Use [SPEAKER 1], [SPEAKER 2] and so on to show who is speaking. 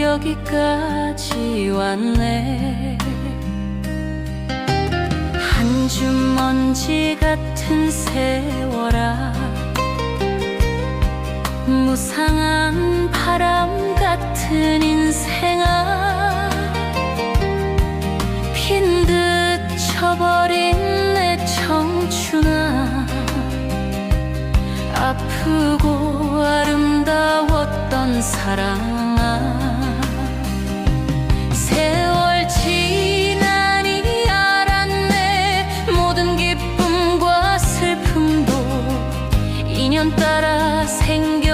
[SPEAKER 1] 여기까지 왔네. 한 줌 먼지 같은 세월아 무상한 바람 같은 인생아. 빈 듯 쳐버린 내 청춘아 아프고 아름다웠 사랑아 세월 지나니 알았네. 모든 기쁨과 슬픔도 인연 따라 생겨